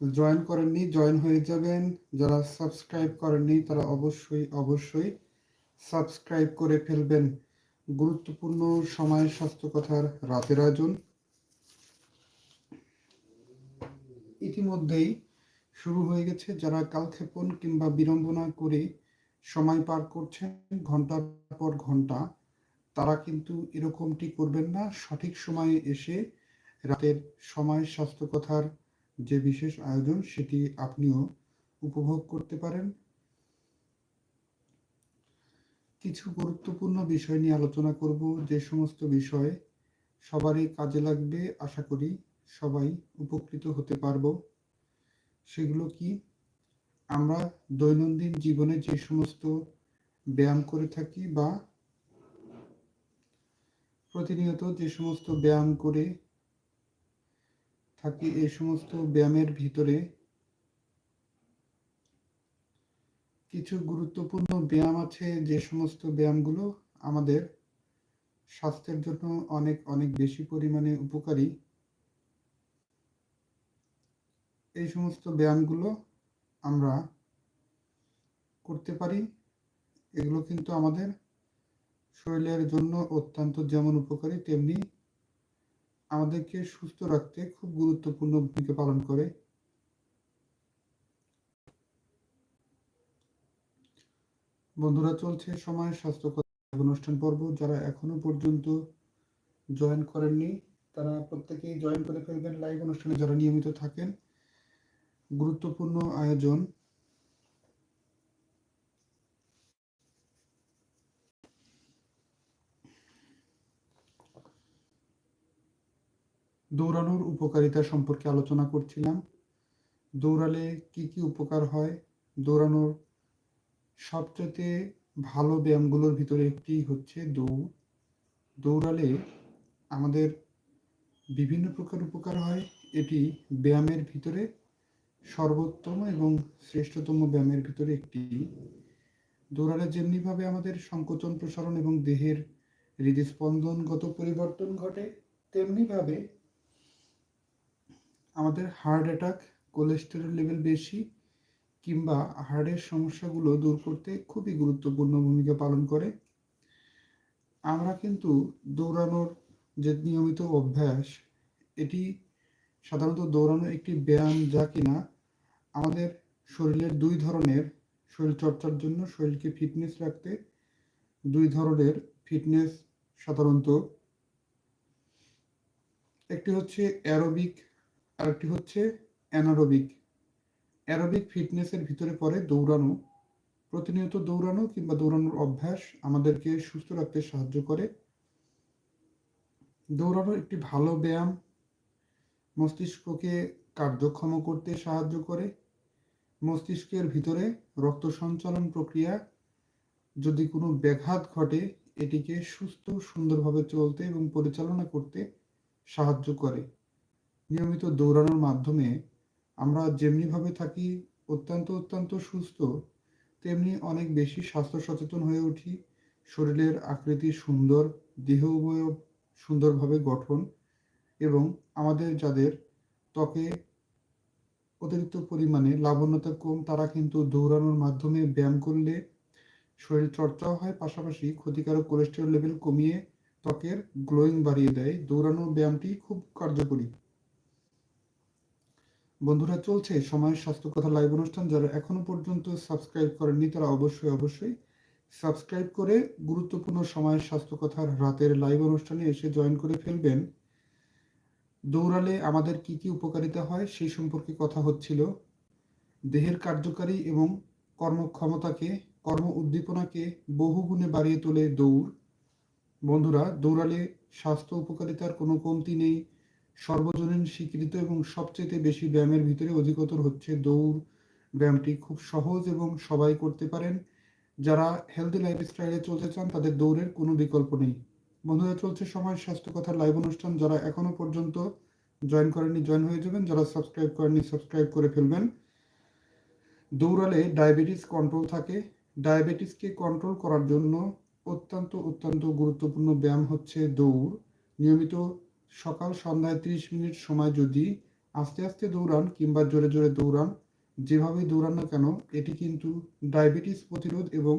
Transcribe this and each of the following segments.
Join করেননি, join হয়ে যাবেন। যারা সাবস্ক্রাইব করেননি, তারা অবশ্যই অবশ্যই সাবস্ক্রাইব করে ফেলবেন। গুরুত্বপূর্ণ সময় স্বাস্থ্য কথার রাতের আয়োজন। ইতিমধ্যেই শুরু হয়ে গেছে যারা কালক্ষেপণ কিংবা বিড়ম্বনা করে সময় পার করছেন ঘণ্টার পর ঘণ্টা, তারা কিন্তু এরকমটি করবেন না। সঠিক সময়ে এসে রাতের সময় স্বাস্থ্য কথার যে বিশেষ আয়োজন সেটি আপনিও উপভোগ করতে পারেন। কিছু গুরুত্বপূর্ণ বিষয় নিয়ে আলোচনা করব। যে সমস্ত বিষয় সবারই কাজে লাগবে, আশা করি সবাই উপকৃত হতে পারব। সেগুলো কি? আমরা দৈনন্দিন জীবনে যে সমস্ত ব্যায়াম করে থাকি বা প্রতিনিয়ত যে সমস্ত ব্যায়াম করে থাকি এই সমস্ত ব্যায়ামের ভিতরে। কিছু গুরুত্বপূর্ণ ব্যায়াম আছে, যে সমস্ত ব্যায়ামগুলো আমাদের স্বাস্থ্যের জন্য অনেক অনেক বেশি পরিমাণে উপকারী। এই সমস্ত ব্যায়ামগুলো আমরা করতে পারি। এগুলো কিন্তু আমাদের শরীরের জন্য অত্যন্ত যেমন উপকারী, তেমনি আমাদেরকে সুস্থ রাখতে খুব গুরুত্বপূর্ণ ভূমিকা পালন করে। বন্ধুরা, চলছে সময় স্বাস্থ্য অনুষ্ঠান পর্ব, যারা এখনও পর্যন্ত জয়েন করেননি, তারা প্রত্যেকেই জয়েন করে ফেলবেন। লাইভ অনুষ্ঠানে যারা নিয়মিত থাকেন, গুরুত্বপূর্ণ আয়োজন দৌড়ানোর উপকারিতা সম্পর্কে আলোচনা করছিলাম। দৌড়ালে কি কি উপকার হয়? দৌড়ানোর সবচেয়ে ভালো ব্যায়ামগুলোর ভিতরে একটি হচ্ছে দৌড়। দৌড়ালে আমাদের বিভিন্ন প্রকার উপকার হয়। এটি ব্যায়ামের ভিতরে সর্বোত্তম এবং শ্রেষ্ঠতম ব্যায়ামের ভিতরে একটি। দৌড়ালে যেমনিভাবে আমাদের সংকোচন প্রসারণ এবং দেহের হৃদস্পন্দনগত পরিবর্তন ঘটে, তেমনিভাবে আমাদের হার্ট অ্যাটাক কোলেস্টেরল লেভেল বেশি কিংবা হার্টের সমস্যাগুলো দূর করতে খুবই গুরুত্বপূর্ণ ভূমিকা পালন করে। আমরা কিন্তু দৌড়ানোর যে নিয়মিত অভ্যাস, এটি সাধারণত দৌড়ানো একটি ব্যায়াম যা কিনা আমাদের শরীরের দুই ধরনের শরীর চর্চার জন্য, শরীরকে ফিটনেস রাখতে দুই ধরনের ফিটনেস সাধারণত। একটি হচ্ছে অ্যারোবিক আর একটি হচ্ছে অ্যানারোবিক। অ্যারোবিক ফিটনেসের ভিতরে পড়ে দৌড়ানো। প্রতিনিয়ত দৌড়ানো কিংবা দৌড়ানোর অভ্যাস আমাদেরকে সুস্থ রাখতে সাহায্য করে। দৌড়ানো একটি ভালো ব্যায়াম মস্তিষ্ককে কার্যক্ষম করতে সাহায্য করে। মস্তিষ্কের ভিতরে রক্ত সঞ্চালন প্রক্রিয়া যদি কোনো ব্যাঘাত ঘটে, এটিকে সুস্থ সুন্দরভাবে চলতে এবং পরিচালনা করতে সাহায্য করে। নিয়মিত দৌড়ানোর মাধ্যমে আমরা যেমনিভাবে থাকি অত্যন্ত অত্যন্ত সুস্থ, তেমনি অনেক বেশি স্বাস্থ্য সচেতন হয়ে উঠি। শরীরের আকৃতি সুন্দর, দেহ অবয়ব সুন্দরভাবে গঠন এবং আমাদের যাদের ত্বকে অতিরিক্ত পরিমাণে লাবণ্যতা কম, তারা কিন্তু দৌড়ানোর মাধ্যমে ব্যায়াম করলে শরীর চর্চাও হয়, পাশাপাশি ক্ষতিকারক কোলেস্টেরল লেভেল কমিয়ে ত্বকের গ্লোয়িং বাড়িয়ে দেয়। দৌড়ানোর ব্যায়ামটি খুব কার্যকরী। বন্ধুরা, চলছে সময়ের স্বাস্থ্য কথা লাইভ অনুষ্ঠান। যারা এখনও পর্যন্ত সাবস্ক্রাইব করেননি, তারা অবশ্যই অবশ্যই সাবস্ক্রাইব করে গুরুত্বপূর্ণ সময়ের স্বাস্থ্য কথার রাতের লাইভ অনুষ্ঠানে এসে জয়েন করে ফেলবেন। দৌড়ালে আমাদের কি কি উপকারিতা হয়, সেই সম্পর্কে কথা হচ্ছিল। দেহের কার্যকারী এবং কর্মক্ষমতাকে, কর্ম উদ্দীপনাকে বহুগুণে বাড়িয়ে তোলে দৌড়। বন্ধুরা, দৌড়ালে স্বাস্থ্য উপকারিতার কোনো কমতি নেই। সর্বজনীন স্বীকৃত এবং সবচেয়ে বেশি ব্যায়ামের ভিতরে অধিকতর হচ্ছে দৌড়। ব্যায়ামটি খুব সহজ এবং সবাই করতে পারেন। যারা হেলদি লাইফস্টাইলে চলতে চান, তাদের দৌড়ের কোনো বিকল্প নেই। বন্ধুরা, চলছে সময় স্বাস্থ্য কথা লাইভ অনুষ্ঠান। যারা এখনও পর্যন্ত জয়েন করেননি জয়েন হয়ে যাবেন। যারা সাবস্ক্রাইব করেননি সাবস্ক্রাইব করে ফেলবেন। দৌড়ালে ডায়াবেটিস কন্ট্রোল থাকে। ডায়াবেটিসকে কন্ট্রোল করার জন্য অত্যন্ত অত্যন্ত গুরুত্বপূর্ণ ব্যায়াম হচ্ছে দৌড়। নিয়মিত সকাল সন্ধ্যায় ত্রিশ মিনিট সময় যদি আস্তে আস্তে দৌড়ান কিংবা জোরে জোরে দৌড়ান, যেভাবে দৌড়ান না কেন, এটি কিন্তু ডায়াবেটিস প্রতিরোধ এবং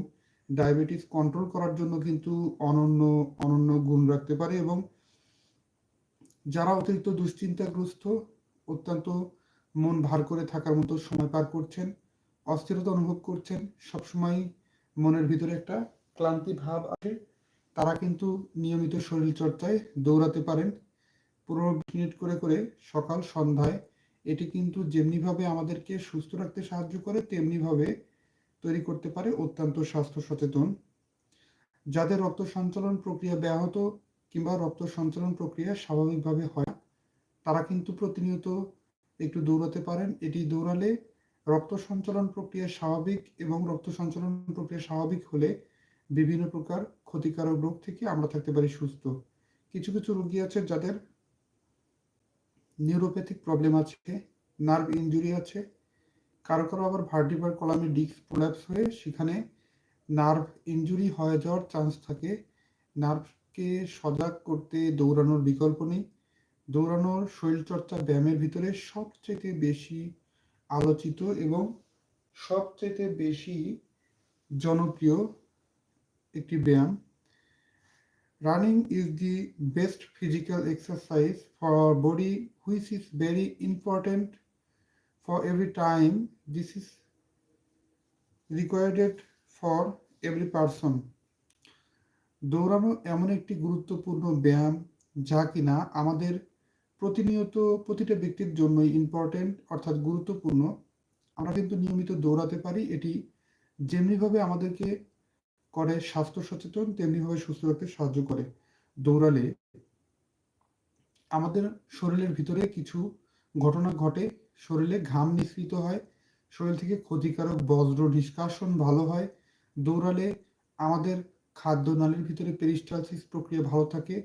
ডায়াবেটিস কন্ট্রোল করার জন্য কিন্তু অনন্য অনন্য গুণ রাখতে পারে এবং যারা অতিরিক্ত দুশ্চিন্তাগ্রস্ত, অত্যন্ত মন ভার করে থাকার মতো সময় পার করছেন, অস্থিরতা অনুভব করছেন সবসময় মনের ভিতরে একটা ক্লান্তি ভাব আছে তারা কিন্তু নিয়মিত শরীর চর্চায় দৌড়াতে পারেন। পনেরো মিনিট করে করে সকাল সন্ধ্যায় এটি কিন্তু যেমনিভাবে আমাদেরকে সুস্থ রাখতে সাহায্য করে, তেমনিভাবে তৈরি করতে পারে অত্যন্ত স্বাস্থ্য সচেতন। যাদের রক্ত সঞ্চালন প্রক্রিয়া ব্যাহত কিংবা রক্ত সঞ্চালন প্রক্রিয়া স্বাভাবিকভাবে হয়, তারা কিন্তু প্রতিনিয়ত একটু দৌড়াতে পারেন। এটি দৌড়ালে রক্ত সঞ্চালন প্রক্রিয়া স্বাভাবিক এবং রক্ত সঞ্চালন প্রক্রিয়া স্বাভাবিক হলে বিভিন্ন প্রকার ক্ষতিকারক রোগ থেকে আমরা থাকতে পারি সুস্থ। কিছু কিছু রোগী আছে যাদের নিউরোপ্যাথিক প্রবলেম আছে নার্ভ ইঞ্জুরি আছে, কারও কারও আবার ভার্টিবার কলামে ডিস্ক প্রোল্যাপস হয়ে সেখানে নার্ভ ইঞ্জুরি হয়ে যাওয়ার চান্স থাকে। নার্ভকে সজাগ করতে দৌড়ানোর বিকল্প নেই। দৌড়ানোর শরীরচর্চা ব্যায়ামের ভিতরে সবচেয়ে বেশি আলোচিত এবং সবচেয়ে বেশি জনপ্রিয় একটি ব্যায়াম running is the best physical exercise for body which is very important for every time this is required for every person দৌড়ানো এমন একটি গুরুত্বপূর্ণ ব্যায়াম যা কিনা আমাদের প্রতিনিয়ত প্রতিটা ব্যক্তির জন্যই ইম্পর্টেন্ট অর্থাৎ গুরুত্বপূর্ণ। আমরা কিন্তু নিয়মিত দৌড়াতে পারি, এটি যেমনিভাবে আমাদেরকে করে, স্বাস্থ্য সচেতন তেমনিভাবে সুস্থ রাখতে সাহায্য করে। দৌড়ালে আমাদের শরীরের ভিতরে কিছু ঘটনা ঘটে। শরীরে ঘাম নিঃসৃত হয়, শরীর থেকে ক্ষতিকারক বজ্র নিষ্কাশন ভালো হয়। দৌড়ালে আমাদের খাদ্য নালীর ভিতরে পেরিস্টালসিস প্রক্রিয়া ভালো থাকে।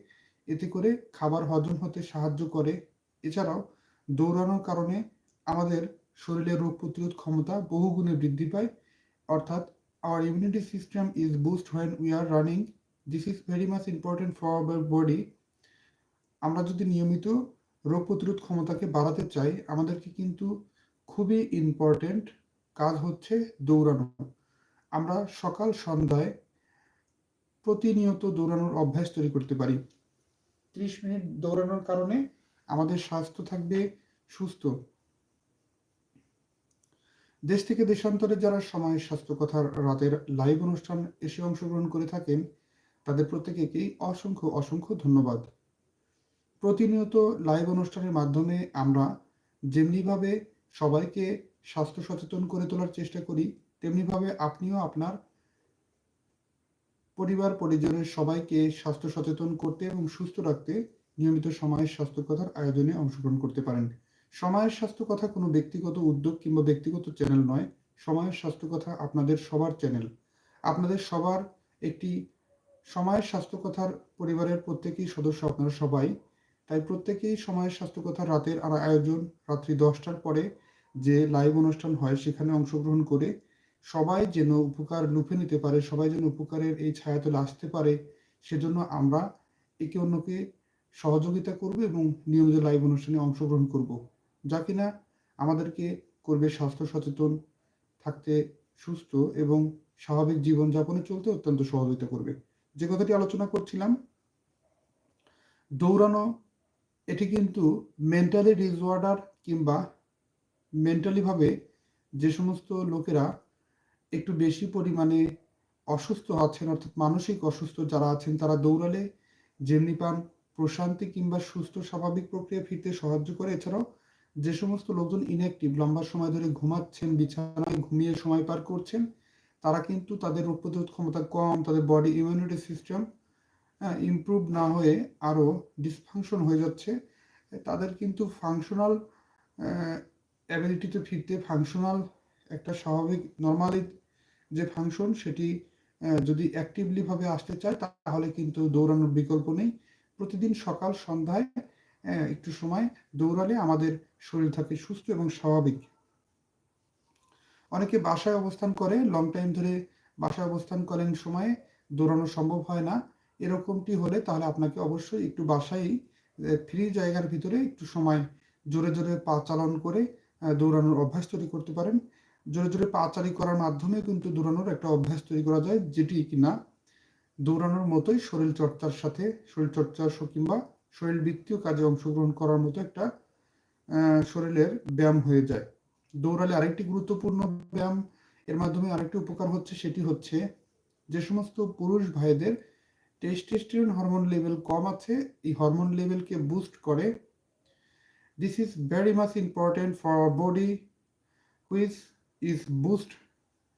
এতে করে খাবার হজম হতে সাহায্য করে। এছাড়াও দৌড়ানোর কারণে আমাদের শরীরের রোগ প্রতিরোধ ক্ষমতা বহুগুণে বৃদ্ধি পায়। অর্থাৎ our immunity system is boost when we are running. This is very much important for our body. আমরা যদি নিয়মিত রোগ প্রতিরোধ ক্ষমতাকে বাড়াতে চাই, আমাদেরকে কিন্তু খুবই ইম্পর্টেন্ট কাজ হচ্ছে দৌড়ানো। আমরা সকাল সন্ধ্যায় প্রতিনিয়ত দৌড়ানোর অভ্যাস তৈরি করতে পারি। ত্রিশ মিনিট দৌড়ানোর কারণে আমাদের স্বাস্থ্য থাকবে সুস্থ। দেশ থেকে দেশান্তরে যারা সময় স্বাস্থ্য কথার রাতের লাইভ অনুষ্ঠান এসে অংশগ্রহণ করে থাকেন, তাদের প্রত্যেকেকেই অসংখ্য অসংখ্য ধন্যবাদ। প্রতিনিয়ত লাইভ অনুষ্ঠানের মাধ্যমে আমরা যেমনিভাবে সবাইকে স্বাস্থ্য সচেতন করে তোলার চেষ্টা করি, তেমনিভাবে আপনিও আপনার পরিবার, পরিজনের সবাইকে স্বাস্থ্য সচেতন করতে এবং সুস্থ রাখতে নিয়মিত সময়ের স্বাস্থ্য কথার আয়োজনে অংশগ্রহণ করতে পারেন। সময়ের স্বাস্থ্য কথা কোনো ব্যক্তিগত উদ্যোগ কিংবা ব্যক্তিগত চ্যানেল নয়। সময়ের স্বাস্থ্য কথা আপনাদের সবার চ্যানেল আপনাদের সবার একটি সময়ের স্বাস্থ্য কথার পরিবারের প্রত্যেকেই সদস্য আপনারা সবাই। তাই প্রত্যেকেই সময়ের স্বাস্থ্য কথা রাতের আর আয়োজন রাত্রি দশটার পরে যে লাইভ অনুষ্ঠান হয় সেখানে অংশগ্রহণ করে সবাই যেন উপকার লুফে নিতে পারে, সবাই যেন উপকারের এই ছায়াতলে আসতে পারে, সেজন্য আমরা একে অন্যকে সহযোগিতা করব এবং নিয়মিত লাইভ অনুষ্ঠানে অংশগ্রহণ করব। যা কিনা আমাদেরকে করবে স্বাস্থ্য সচেতন, থাকতে সুস্থ এবং স্বাভাবিক জীবনযাপনে চলতে অত্যন্ত সহযোগিতা করবে। যে কথাটি আলোচনা করছিলাম, দৌড়ানো, এটি কিন্তু মেন্টালি ডিসঅর্ডার কিংবা মেন্টালিভাবে যে সমস্ত লোকেরা একটু বেশি পরিমাণে অসুস্থ আছেন, অর্থাৎ মানসিক অসুস্থ যারা আছেন, তারা দৌড়ালে যেমনি পান প্রশান্তি কিংবা সুস্থ স্বাভাবিক প্রক্রিয়া ফিরতে সাহায্য করে। এছাড়াও যে সমস্ত লোকজন ইনঅ্যাক্টিভ লম্বা সময় ধরে ঘুমাচ্ছেন, বিছানায় ঘুমিয়ে সময় পার করছেন, তারা কিন্তু তাদের রোগ প্রতিরোধ ক্ষমতা কম, তাদের বডি ইমিউনিটি সিস্টেম ইমপ্রুভ না হয়ে আরও ডিসফাংশন হয়ে যাচ্ছে। তাদের কিন্তু ফাংশনাল অ্যাবিলিটিতে ফিরতে ফাংশনাল একটা স্বাভাবিক নর্মালি যে ফাংশন সেটি যদি অ্যাক্টিভলিভাবে আসতে চায়, তাহলে কিন্তু দৌড়ানোর বিকল্প নেই। প্রতিদিন সকাল সন্ধ্যায় একটু সময় দৌড়ালে আমাদের শরীর থাকে সুস্থ এবং স্বাভাবিক। অনেকে বাসায় অবস্থান করে লং টাইম ধরে বাসায় অবস্থান করেন সময়ে, দৌড়ানো সম্ভব হয় না। এরকমটি হলে তাহলে আপনাকে অবশ্যই একটু বাসায় ফ্রি জায়গার ভিতরে একটু সময় জোরে জোরে পা চালন করে দৌড়ানোর অভ্যাস তৈরি করতে পারেন। জোরে জোরে পা চালি করার মাধ্যমে কিন্তু দৌড়ানোর একটা অভ্যাস তৈরি করা যায়, যেটি কিনা দৌড়ানোর মতোই শরীর চর্চার সাথে শরীর চর্চা কিংবা শরীর বৃত্তীয় কাজে অংশগ্রহণ করার মতো একটা শরীরের ব্যায়াম হয়ে যায়। দৌড়ালে আরেকটি গুরুত্বপূর্ণ ব্যায়াম, এর মাধ্যমে আরেকটি উপকার হচ্ছে, সেটি হচ্ছে যে সমস্ত পুরুষ ভাইদের টেস্টেস্টিরন হরমোন লেভেল কম আছে, এই হরমোন লেভেলকে বুস্ট করে। This is very much important for our body which is boost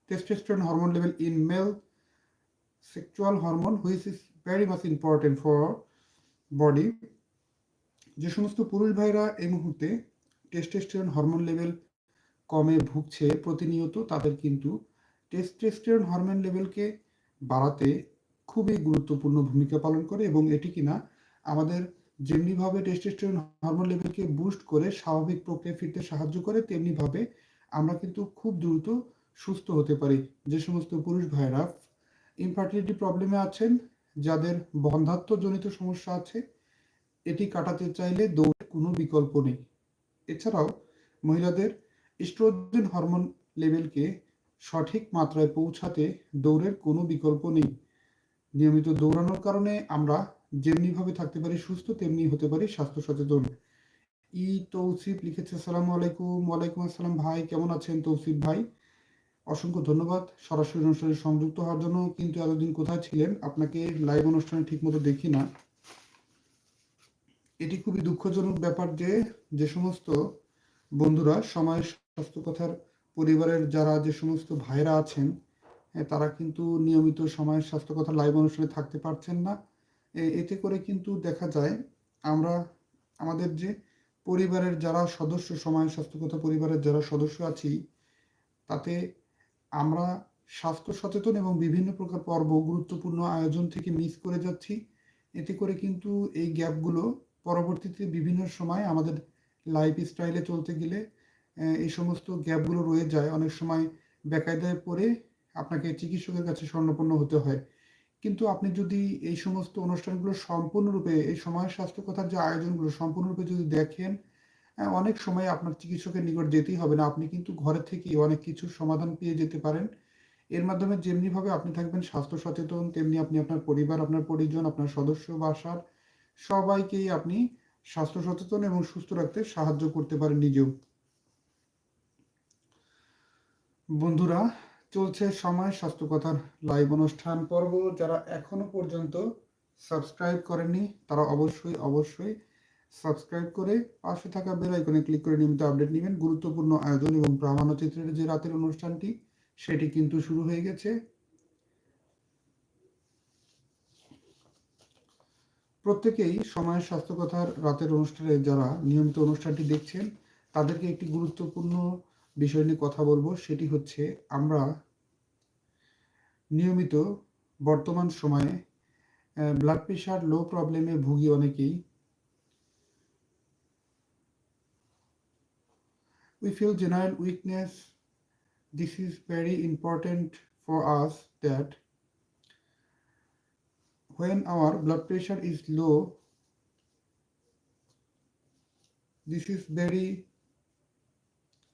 testosterone hormone level in male sexual hormone which is very much important for body যে সমস্ত পুরুষ ভাইরা এই মুহূর্তে টেস্টেস্টিরন হরমোন লেভেল কমে ভুগছে প্রতিনিয়ত, তাদের কিন্তু টেস্টেস্টিরন হরমোন লেভেলকে বাড়াতে খুবই গুরুত্বপূর্ণ ভূমিকা পালন করে এবং এটি কিনা আমাদের যেমনিভাবে টেস্টোস্টেরন হরমোন লেভেলকে বুস্ট করে স্বাভাবিক প্রক্রিয়া ফিরতে সাহায্য করে, তেমনিভাবে আমরা কিন্তু খুব দ্রুত সুস্থ হতে পারি। যে সমস্ত পুরুষ ভাইরা ইনফার্টিলিটি প্রবলেমে আছেন, যাদের বন্ধাত্মজনিত সমস্যা আছে এটি কাটাতে চাইলে দৌড়ের কোনো বিকল্প নেই। এছাড়াও, মহিলাদের ইস্ট্রোজেন হরমোন লেভেলকে সঠিক মাত্রায় পৌঁছাতে দৌড়ের কোনো বিকল্প নেই। নিয়মিত দৌড়ানোর কারণে আমরা যেমনিভাবে থাকতে পারি সুস্থ, তেমনি হতে পারি স্বাস্থ্য সচেতন। ই তৌসিফ লিখেছে, সালাম আলাইকুম, ওয়ালাইকুম আসসালাম ভাই, কেমন আছেন তৌসিফ ভাই? অসংখ্য ধন্যবাদ। সরাসরি অনুষ্ঠানে সংযুক্ত হওয়ার জন্য, কিন্তু এতদিন কোথায় ছিলেন? আপনাকে লাইভ অনুষ্ঠানে ঠিকমতো দেখি না। এটি খুবই দুঃখজনক ব্যাপার যে যে সমস্ত বন্ধুরা সময় স্বাস্থ্য কথার পরিবারের যারা যে সমস্ত ভাইরা আছেন তারা কিন্তু নিয়মিত সময় স্বাস্থ্য কথা লাইভ অনুষ্ঠানে থাকতে পারছেন না। এতে করে কিন্তু দেখা যায়, আমরা, আমাদের যে পরিবারের যারা সদস্য, সময় স্বাস্থ্য কথা পরিবারের যারা সদস্য আছি, তাতে আমরা স্বাস্থ্য সচেতন এবং বিভিন্ন প্রকার পর্ব, গুরুত্বপূর্ণ আয়োজন থেকে মিস করে যাচ্ছি। এতে করে কিন্তু এই গ্যাপগুলো পরবর্তীতে বিভিন্ন সময় আমাদের লাইফ স্টাইলে চলতে গেলে এই সমস্ত গ্যাপগুলো রয়ে যায়। অনেক সময় বেকায়দায় পড়ে আপনাকে চিকিৎসকের কাছে স্বর্ণপন্ন হতে হয়। কিন্তু আপনি যদি এই সমস্ত অনুষ্ঠানগুলো সম্পূর্ণরূপে, এই সময় স্বাস্থ্য কথার যে আয়োজনগুলো সম্পূর্ণরূপে যদি দেখেন অনেক সময় আপনার চিকিৎসকের নিকট যেতেই হবে না। আপনি কিন্তু ঘরে থেকেই অনেক কিছু সমাধান পেয়ে যেতে পারেন। এর মাধ্যমে যেমনিভাবে আপনি থাকবেন স্বাস্থ্য সচেতন, তেমনি আপনি আপনার পরিবার, আপনার পরিজন, আপনার সদস্য, বাসার সবাইকেই আপনি স্বাস্থ্য সচেতন এবং সুস্থ রাখতে সাহায্য করতে পারেন নিজেও। বন্ধুরা, চলছে সময় স্বাস্থ্য কথার লাইভ অনুষ্ঠান পর্ব। যারা এখনও পর্যন্ত সাবস্ক্রাইব করেননি, তারা অবশ্যই অবশ্যই সাবস্ক্রাইব করে পাশে থাকা বেল আইকনে ক্লিক করে নিয়মিত আপডেট নেবেন। গুরুত্বপূর্ণ আয়োজন এবং প্রামাণ্যচিত্রের যে রাতের অনুষ্ঠানটি, সেটি কিন্তু শুরু হয়ে গেছে। প্রত্যেকেই সময়ের স্বাস্থ্য কথার রাতের অনুষ্ঠানে যারা নিয়মিত অনুষ্ঠানটি দেখছেন, তাদেরকে একটি গুরুত্বপূর্ণ বিষয় নিয়ে কথা বলব। সেটি হচ্ছে আমরা নিয়মিত বর্তমান সময়ে ব্লাড প্রেশার লো প্রবলেমে ভুগি অনেকেই। We feel general weakness. This is very important for us that when our blood pressure is low, this is very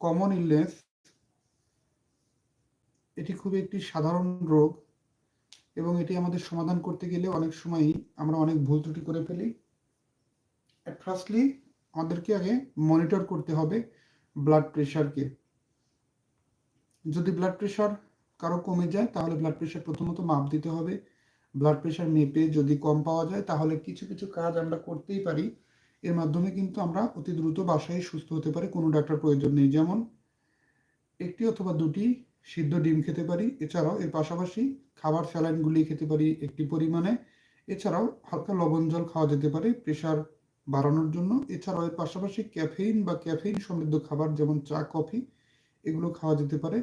common illness এটি খুবই একটি সাধারণ রোগ এবং এটি আমাদের সমাধান করতে গেলে অনেক সময়ই আমরা অনেক ভুল ত্রুটি করে ফেলি। ফার্স্টলি আমাদেরকে আগে মনিটর করতে হবে ব্লাড প্রেশারকে যদি ব্লাড প্রেশার কারও কমে যায়, তাহলে ব্লাড প্রেশার প্রথমত মাপ দিতে হবে। ব্লাড প্রেশার মেপে যদি কম পাওয়া যায়, তাহলে কিছু কিছু কাজ আমরা করতেই পারি। এর মাধ্যমে কিন্তু আমরা অতি দ্রুত বাসায় সুস্থ হতে পারি, কোনো ডাক্তার প্রয়োজন নেই। যেমন একটি অথবা দুটি সিদ্ধ ডিম খেতে পারি, এছাড়াও এর পাশাপাশি খাবার স্যালাইনগুলি খেতে পারি একটি পরিমাণে। এছাড়াও হালকা লবণ জল খাওয়া যেতে পারে প্রেশার বাড়ানোর জন্য। এছাড়াও এর পাশাপাশি ক্যাফেইন বা ক্যাফেইন সমৃদ্ধ খাবার, যেমন চা, কফি, এগুলো খাওয়া যেতে পারে।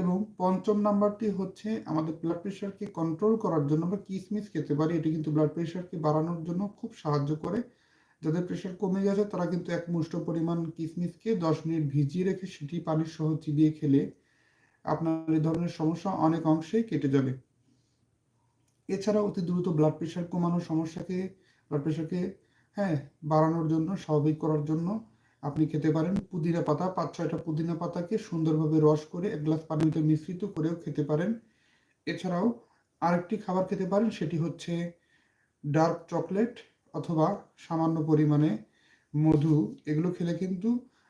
এবং পঞ্চম নাম্বারটি হচ্ছে আমাদের ব্লাড প্রেশারকে কন্ট্রোল করার জন্য আমরা কিসমিস খেতে পারি। এটি কিন্তু ব্লাড প্রেশারকে বাড়ানোর জন্য খুব সাহায্য করে। যাদের প্রেশার কমে গেছে, তারা কিন্তু এক মুষ্ট পরিমাণ কিসমিসকে দশ মিনিট ভিজিয়ে রেখে সেটি পানির সহ চিবিয়ে খেলে আপনার এই ধরনের সমস্যা অনেক অংশেই কেটে যাবে। এছাড়া অতি দ্রুত ব্লাড প্রেশার কমানোর সমস্যাকে ব্লাড প্রেশারকে হ্যাঁ বাড়ানোর জন্য, স্বাভাবিক করার জন্য আপনি খেতে পারেন। পুদিনা পাতা, পাঁচ, ছয়টা পুদিনা পাতাকে সুন্দরভাবে রস করে এক গ্লাস পানিতে মিশ্রিত করেও খেতে পারেন। এছাড়াও আরেকটি খাবার খেতে পারেন, সেটি হচ্ছে ডার্ক চকলেট অথবা সামান্য পরিমাণে মধু। এগুলো খেলে কিন্তু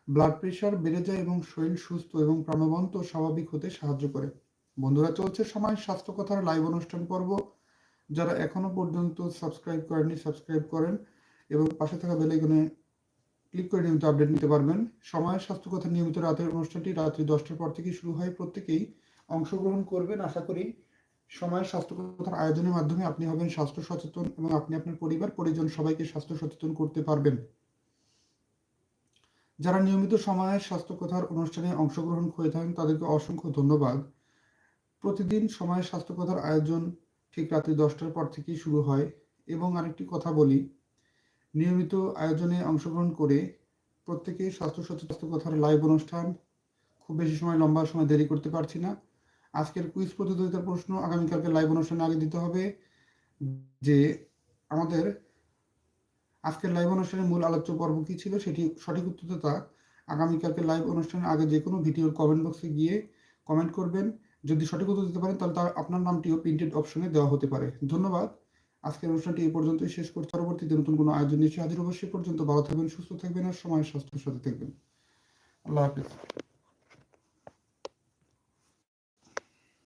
ব্লাড প্রেশার বেড়ে যায় এবং শরীর সুস্থ এবং প্রাণবন্ত স্বাভাবিক হতে সাহায্য করে। বন্ধুরা, চলছে সময় স্বাস্থ্য কথার লাইভ অনুষ্ঠান পর্ব। যারা এখনও পর্যন্ত সাবস্ক্রাইব করেননি, সাবস্ক্রাইব করেন এবং পাশে থাকা বেলাইকনে ক্লিক করে নিয়মিত আপডেট নিতে পারবেন। সময়ের স্বাস্থ্য কথা নিয়মিত রাতের অনুষ্ঠানটি রাত্রি দশটার পর থেকে শুরু হয়। প্রত্যেকেই অংশগ্রহণ করবেন। আশা করি সময়ের স্বাস্থ্য কথার আয়োজনের মাধ্যমে আপনি হবেন স্বাস্থ্য সচেতন এবং আপনি আপনার পরিবার, পরিজন সবাইকে স্বাস্থ্য সচেতন করতে পারবেন। যারা নিয়মিত সময়ের স্বাস্থ্য কথার অনুষ্ঠানে অংশগ্রহণ করে থাকেন, তাদেরকে অসংখ্য ধন্যবাদ। প্রতিদিন সময়ের স্বাস্থ্য কথার আয়োজন ঠিক রাত্রি দশটার পর থেকেই শুরু হয়। এবং আরেকটি কথা বলি নিয়মিত আয়োজনে অংশগ্রহণ করে প্রত্যেকেই স্বাস্থ্য সচেতন কথার লাইভ অনুষ্ঠান, খুব বেশি সময়, লম্বা সময় দেরি করতে পারছি না। আজকের কুইজ প্রতিযোগিতার প্রশ্ন আগামীকালকে লাইভ অনুষ্ঠানে আগে দিতে হবে, যে আমাদের আজকের লাইভ অনুষ্ঠানের মূল আলোচ্য পর্ব কি ছিল সেটি সঠিক উত্তরতা আগামীকালকে লাইভ অনুষ্ঠানের আগে যে কোনো ভিডিওর কমেন্ট বক্সে গিয়ে কমেন্ট করবেন। যদি সঠিক উত্তর দিতে পারেন, তাহলে তার আপনার নামটিও প্রিন্টেড অপশনে দেওয়া হতে পারে। ধন্যবাদ। আজকের অনুষ্ঠানটি এই পর্যন্তই। শেষ করতে পরবর্তীতে নতুন কোনো আয়োজন নিশ্চয়ই হাজির অবশ্যই পর্যন্ত। ভালো থাকবেন, সুস্থ থাকবেন আর সময় স্বাস্থ্যের সাথে থাকবেন। আল্লাহ হাফিজ।